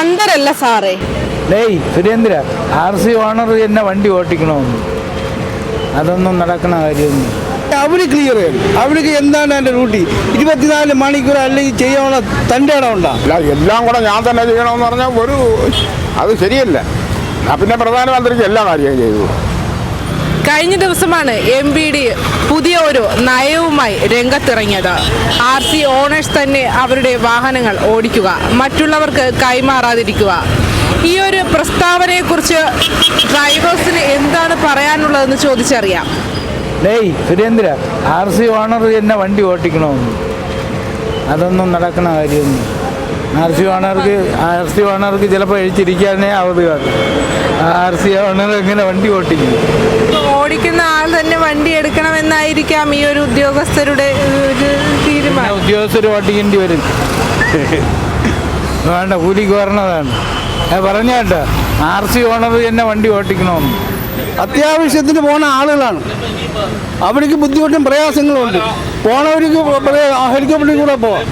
അല്ല സാറേ. ഡേയ് സുരേന്ദ്ര ആർ സി ഓണർ തന്നെ വണ്ടി ഓട്ടിക്കണമെന്ന് അതൊന്നും നടക്കണ കാര്യമൊന്നും. അവർ ക്ലിയർ ചെയ്യണം. അവർക്ക് എന്താണ് എന്റെ ഡ്യൂട്ടി ഇരുപത്തിനാല് മണിക്കൂർ അല്ലെങ്കിൽ ചെയ്യാനുള്ള തന്റെ ഇടം ഉണ്ടാ അല്ല എല്ലാം കൂടെ ഞാൻ തന്നെ ചെയ്യണമെന്ന് പറഞ്ഞാൽ ഒരു അത് ശരിയല്ല. പിന്നെ പ്രധാനമന്ത്രിക്ക് എല്ലാ കാര്യവും ചെയ്തു. കഴിഞ്ഞ ദിവസമാണ് എം ബി ഡി പുതിയ ഒരു നയവുമായി രംഗത്തിറങ്ങിയത്. ആർ സി ഓണേഴ്സ് തന്നെ അവരുടെ വാഹനങ്ങൾ ഓടിക്കുക മറ്റുള്ളവർക്ക് കൈമാറാതിരിക്കുക. ഈ ഒരു പ്രസ്താവനയെക്കുറിച്ച് ഡ്രൈവേഴ്സിന് എന്താണ് പറയാനുള്ളതെന്ന് ചോദിച്ചറിയാം. ഡേയ് സുരേന്ദ്ര ആർ സി ഓണർ തന്നെ വണ്ടി ഓട്ടിക്കണമെന്ന്. അതൊന്നും നടക്കണ കാര്യമൊന്നും ആർ സി ഓണർക്ക് ആർ സി ഓണർക്ക് ചിലപ്പോൾ എഴുതിരിക്കാനേ അവധിയാണ് ആർ സി ഓണർ എങ്ങനെ വണ്ടി ഓട്ടിക്കും? ഓടിക്കുന്ന ആൾ തന്നെ വണ്ടി എടുക്കണമെന്നായിരിക്കാം ഈ ഒരു ഉദ്യോഗസ്ഥരുടെ ഒരു തീരുമാനം. ഉദ്യോഗസ്ഥർ ഓട്ടിക്കേണ്ടി വരും. വേണ്ട കൂലിക്ക് വരണതാണ്. ഞാൻ പറഞ്ഞ കേട്ടോ ആർ സി ഓണർ തന്നെ വണ്ടി ഓട്ടിക്കണമെന്ന് അത്യാവശ്യത്തിന് പോണ ആളുകളാണ്. അവർക്ക് ബുദ്ധിമുട്ടും പ്രയാസങ്ങളും ഉണ്ട്. പോണവർക്ക് ഹെലികോപ്റ്ററിൽ കൂടെ പോവാം.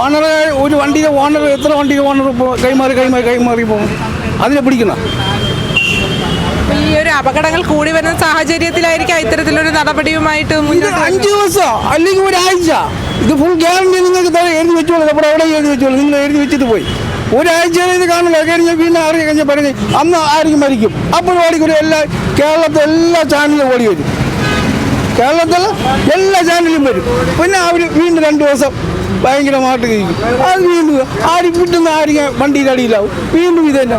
ഓണർ ഒരു വണ്ടിയുടെ ഓണർ എത്ര വണ്ടിയുടെ ഓണർ കൈമാറി കൈമാറി കൈമാറി പോകും അതിനെ പിടിക്കണം. ഈ ഒരു അപകടങ്ങൾ കൂടി വരുന്ന സാഹചര്യത്തിലായിരിക്കാം ഇത്തരത്തിലൊരു നടപടിയുമായിട്ട് അഞ്ച് ദിവസം? അല്ലെങ്കിൽ ഒരാഴ്ച? ഇത് ഫുൾ ഗ്യാരണ്ടി നിങ്ങൾക്ക് എഴുതി വെച്ചോളൂ. നമ്മുടെ അവിടെ എഴുതി വെച്ചോളൂ. നിങ്ങൾ എഴുതി വെച്ചിട്ട് പോയി. ഒരാഴ്ച ഇത് കാണില്ല കഴിഞ്ഞാൽ പിന്നെ അറിയാൻ കഴിഞ്ഞാൽ പറഞ്ഞ് അന്ന് ആയിരിക്കും മരിക്കും. അപ്പോൾ ഓടിക്കൂടി എല്ലാ കേരളത്തിലെ എല്ലാ ചാനലും ഓടി വരും. കേരളത്തിൽ എല്ലാ ചാനലും വരും. പിന്നെ അവർ വീണ്ടും രണ്ട് ദിവസം ഭയങ്കരമായിട്ട് കഴിക്കും അത് വീണ്ടും ആരും കിട്ടുന്ന ആരും വണ്ടിയുടെ അടിയിലാവും. വീണ്ടും ഇത് തന്നെ.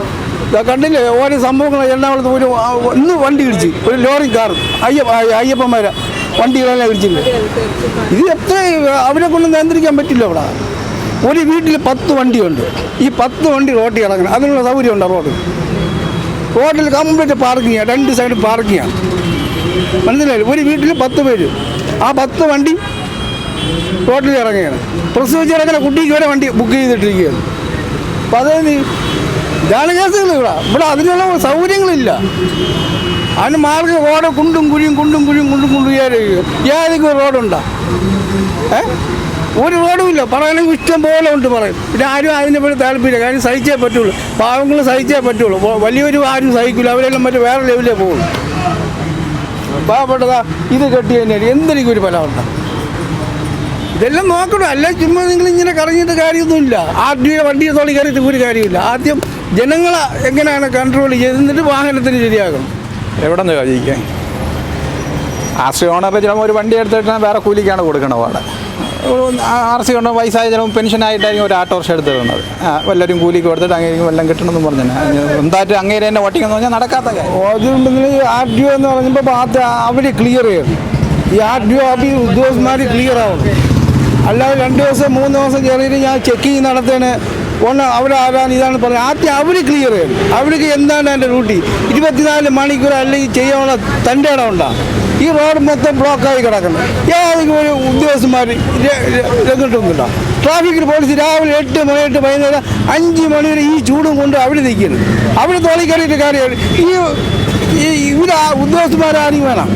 കണ്ടില്ലേ? ഓരോ സംഭവങ്ങൾ എറണാകുളത്ത് ഒരു ഇന്ന് വണ്ടി ഇടിച്ച്. ഒരു ലോറി കാർ അയ്യപ്പ അയ്യപ്പന്മാരാ. വണ്ടികളെല്ലാം ഇടിച്ചില്ലേ? ഇത് എത്ര അവരെ കൊണ്ട് നിയന്ത്രിക്കാൻ പറ്റില്ല അവിടെ ഒരു വീട്ടിൽ പത്ത് വണ്ടിയുണ്ട്. ഈ പത്ത് വണ്ടി റോട്ടിൽ ഇറങ്ങണം അതിനുള്ള സൗകര്യമുണ്ടോ റോഡ്? റോഡിൽ കംപ്ലീറ്റ് പാർക്കിങ്ങാണ് രണ്ട് സൈഡ് പാർക്കിങ്ങാണ് മനസ്സിലായി ഒരു വീട്ടിൽ പത്ത് പേര്. ആ പത്ത് വണ്ടി റോഡിൽ ഇറങ്ങുകയാണ്. പ്രസവിച്ച് കുട്ടിക്ക് വരെ വണ്ടി ബുക്ക് ചെയ്തിട്ടിരിക്കുകയാണ്. അപ്പം അത് ഇതാണ് കേസുകൾ ഇവിടെ. ഇവിടെ അതിനുള്ള സൗകര്യങ്ങളില്ല. അതിന് മാർഗം റോഡ് കുണ്ടും കുഴിയും കുണ്ടും കുഴിയും കുണ്ടും കുണ്ടും ഏതെങ്കിലും റോഡുണ്ടോ? ഏ? ഒരു റോഡും ഇല്ല പറയണമെങ്കിൽ ഇഷ്ടം പോലെ ഉണ്ട് പറയും. പിന്നെ ആരും അതിനെ പറ്റി താല്പര്യമില്ല. കാര്യം സഹിച്ചേ പറ്റുള്ളൂ. പാവങ്ങൾ സഹിച്ചേ പറ്റുള്ളൂ. വലിയൊരു ആരും സഹിക്കില്ല അവരെല്ലാം മറ്റേ വേറെ ലെവലിലേ പോകുള്ളൂ പാവപ്പെട്ടതാ ഇത് കെട്ടി കഴിഞ്ഞാൽ എന്തെനിക്ക് ഒരു ഫലമുണ്ട് ഇതെല്ലാം നോക്കണം. അല്ല ചുമ്മാ നിങ്ങൾ ഇങ്ങനെ കറങ്ങിയിട്ട് കാര്യമൊന്നുമില്ല. ആർ ടി വണ്ടിയെ തോളി കയറിയിട്ട് ഒരു കാര്യമില്ല. ആദ്യം ജനങ്ങളെ എങ്ങനെയാണ് കൺട്രോൾ ചെയ്ത് എന്നിട്ട് വാഹനത്തിന് ശരിയാക്കണം എവിടെ നിന്ന് ചോദിക്കാൻ? ആശ്രയ ഓണറിൽ ചിലപ്പോൾ ഒരു വണ്ടി എടുത്തിട്ടാണ് വേറെ കൂലിക്കാണ് കൊടുക്കണത് അവിടെ. ആർ സി ഉണ്ടോ വയസ്സായ ചിലപ്പോൾ പെൻഷനായിട്ടായിരിക്കും ഒരു ആട്ടോറിക്ഷ എടുത്തിരുന്നത് ആ വല്ലവരും കൂലിക്ക് കൊടുത്തിട്ട് അങ്ങനെയും വല്ലതും കിട്ടണമെന്ന് പറഞ്ഞു എന്തായിട്ട് അങ്ങേരെ തന്നെ ഓട്ടിക്കെന്ന് പറഞ്ഞാൽ നടക്കാത്ത കാര്യം. ആർ ഡി ഒ എന്ന് പറഞ്ഞപ്പോൾ ആദ്യം അവർ ക്ലിയർ ചെയ്യണം ഈ ആർ ഡി ഒ ഓഫീസ് ഉദ്യോഗസ്ഥന്മാർ ക്ലിയർ ആവണം അല്ലാതെ രണ്ട് ദിവസം മൂന്ന് ദിവസം കയറിയിട്ട് ഞാൻ ചെക്കിങ് നടത്തേന് ഒന്ന് അവിടെ ആരാണ് ഇതാണ് പറഞ്ഞത് ആദ്യം അവർ ക്ലിയർ ചെയ്യണം. അവർക്ക് എന്താണ് എന്റെ ഡ്യൂട്ടി ഇരുപത്തിനാല് മണിക്കൂർ അല്ലെങ്കിൽ ചെയ്യാനുള്ള തന്റെ ഇടം ഉണ്ടാകും ഈ റോഡ് മൊത്തം ബ്ലോക്കായി കിടക്കണം ഏതെങ്കിലും ഒരു ഉദ്യോഗസ്ഥന്മാർ രംഗിട്ടൊന്നുമില്ല ട്രാഫിക് പോലീസ് രാവിലെ എട്ട് മണി എട്ട് വൈകുന്നേരം അഞ്ച് മണി വരെ ഈ ചൂടും കൊണ്ട് അവിടെ നിൽക്കുന്നു. അവിടെ തോളിക്കറിയിട്ട് കാര്യമാണ് ഈ ഇവിടെ ഉദ്യോഗസ്ഥന്മാരാണെങ്കിൽ വേണം.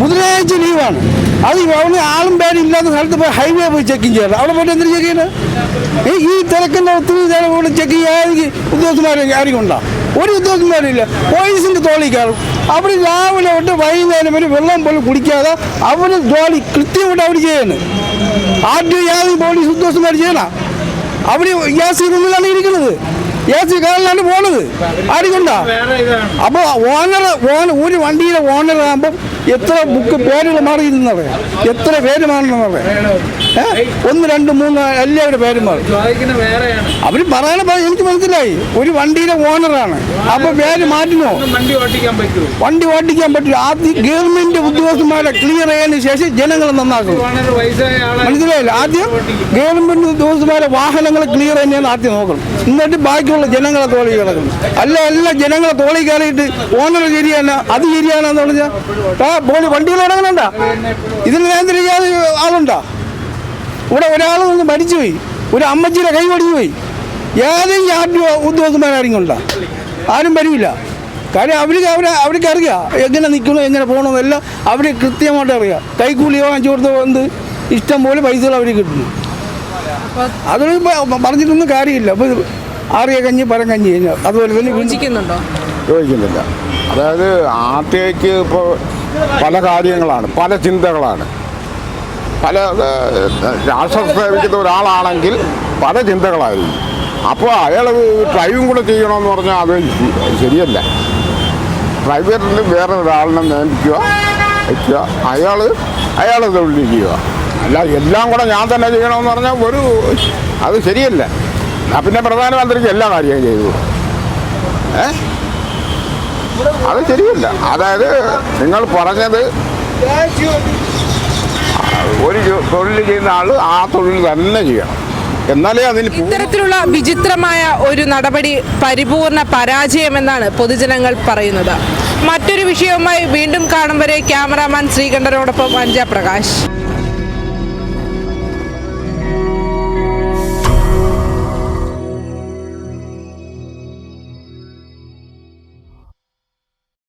ബുധനാഴ്ച ലീവാണ്. അത് അവിടെ ആളും പേരും ഇല്ലാത്ത സ്ഥലത്ത് പോയി ഹൈവേ പോയി ചെക്കിങ് ചെയ്യണം. അവിടെ പോയിട്ട് എന്തിനു ചെക്ക് ചെയ്യുന്നത് ഈ തിരക്കിന്റെ ഒത്തിരി നേരം കൂടെ ചെക്ക് ചെയ്യാതെ ഉദ്യോഗസ്ഥന്മാർ ആരെങ്കിലും ഉണ്ടോ ഒരു ഉദ്യോഗസ്ഥന്മാരില്ല പോലീസിന്റെ തോളി കയറും. അവർ രാവിലെ തൊട്ട് വൈകുന്നേരം വരെ വെള്ളം പോലും കുടിക്കാതെ അവർ തോളി കൃത്യമായിട്ട് അവർ ചെയ്യണം. ആദ്യം യാതൊരു പോലീസ് ഉദ്യോഗസ്ഥന്മാർ ചെയ്യണം. അവർ ഗ്യാസ് ഇതിലാണ് ഇരിക്കുന്നത്. ഗ്യാസ് കാറിലാണ് പോണത്. ആരും കൊണ്ടാ അപ്പോൾ ഓണർ ഓണർ ഒരു വണ്ടിയിലെ ഓണർ ആകുമ്പോൾ എത്ര ബുക്ക് പേരുകൾ മാറി നിന്നറിയാം എത്ര പേര് മാറണമെന്നറിയാം ഏ? ഒന്ന് രണ്ട് മൂന്ന് എല്ലാവരുടെ പേര് മാറി. അവർ പറയണ എനിക്ക് മനസ്സിലായി. ഒരു വണ്ടിയുടെ ഓണറാണ്. അപ്പൊ പേര് മാറ്റണോ വണ്ടി ഓടിക്കാൻ പറ്റില്ല. ആദ്യം ഗവൺമെന്റ് ഉദ്യോഗസ്ഥന്മാരെ ക്ലിയർ ചെയ്യാൻ ശേഷം ജനങ്ങൾ നന്നാക്കും. മനസ്സിലായില്ല? ആദ്യം ഗവൺമെന്റ് ഉദ്യോഗസ്ഥന്മാരെ വാഹനങ്ങൾ ക്ലിയർ തന്നെയാണ് ആദ്യം നോക്കണം. എന്നിട്ട് ബാക്കിയുള്ള ജനങ്ങളെ തോളി കിടക്കണം അല്ല എല്ലാ ജനങ്ങളെ തോളി കയറിയിട്ട് ഓണർ ശരിയാണ്? അത് ശരിയാണെന്ന് പറഞ്ഞാൽ പോലി വണ്ടികൾ ഇറങ്ങണണ്ട ഇതിൽ നിയന്ത്രിക്കാതെ ആളുണ്ടോ? ഇവിടെ ഒരാൾ ഒന്ന് മരിച്ചുപോയി. ഒരു അമ്മച്ചിയുടെ കൈ ഒടിഞ്ഞു പോയി ഏതെങ്കിലും ആദ്യ ഉദ്യോഗസ്ഥന്മാരാരെങ്കിലും ഉണ്ടോ ആരും വരില്ല കാര്യം അവർക്ക് അവർ അവർക്ക് അറിയാം. എങ്ങനെ നിൽക്കണോ എങ്ങനെ പോകണമെന്നെല്ലാം അവർ കൃത്യമായിട്ട് അറിയാം. കൈക്കൂലി വാങ്ങിച്ചു കൊടുത്ത എന്ത് ഇഷ്ടം പോലെ പൈസകൾ അവർ കിട്ടുന്നു. അതൊരു പറഞ്ഞിട്ടൊന്നും കാര്യമില്ല. അപ്പോൾ ആറിയ കഞ്ഞി പരം കഞ്ഞി കഴിഞ്ഞാൽ അതുപോലെ തന്നെ യോജിക്കുന്നുണ്ടോ? യോജിക്കുന്നില്ല. അതായത് ആർട്ടിഐക്ക് ഇപ്പോൾ പല കാര്യങ്ങളാണ് പല ചിന്തകളാണ്. പല രാഷ്ട്ര സേവിക്കുന്ന ഒരാളാണെങ്കിൽ പല ചിന്തകളായിരിക്കും. അപ്പോൾ അയാൾ ഡ്രൈവും കൂടെ ചെയ്യണമെന്ന് പറഞ്ഞാൽ അത് ശരിയല്ല. ഡ്രൈവറിന് വേറെ ഒരാളിനെ നിയമിക്കുക വയ്ക്കുക. അയാൾ അയാൾ തൊഴിൽ ചെയ്യുക. അല്ല എല്ലാം കൂടെ ഞാൻ തന്നെ ചെയ്യണമെന്ന് പറഞ്ഞാൽ ഒരു അത് ശരിയല്ല. പിന്നെ പ്രധാനമന്ത്രിക്ക് എല്ലാ കാര്യവും ചെയ്തു ഏ? അത് ശരിയല്ല. അതായത് നിങ്ങൾ പറഞ്ഞത് ഒരു തൊഴിൽ ചെയ്യുന്ന ആൾ ആ തൊഴിൽ തന്നെ ചെയ്യണം. എന്നാലേ അതിന് ഇത്തരത്തിലുള്ള വിചിത്രമായ ഒരു നടപടി പരിപൂർണ പരാജയമെന്നാണ് പൊതുജനങ്ങൾ പറയുന്നത്. മറ്റൊരു വിഷയവുമായി വീണ്ടും കാണും വരെ ക്യാമറാമാൻ ശ്രീകണ്ഠനോടൊപ്പം അഞ്ജ പ്രകാശ്.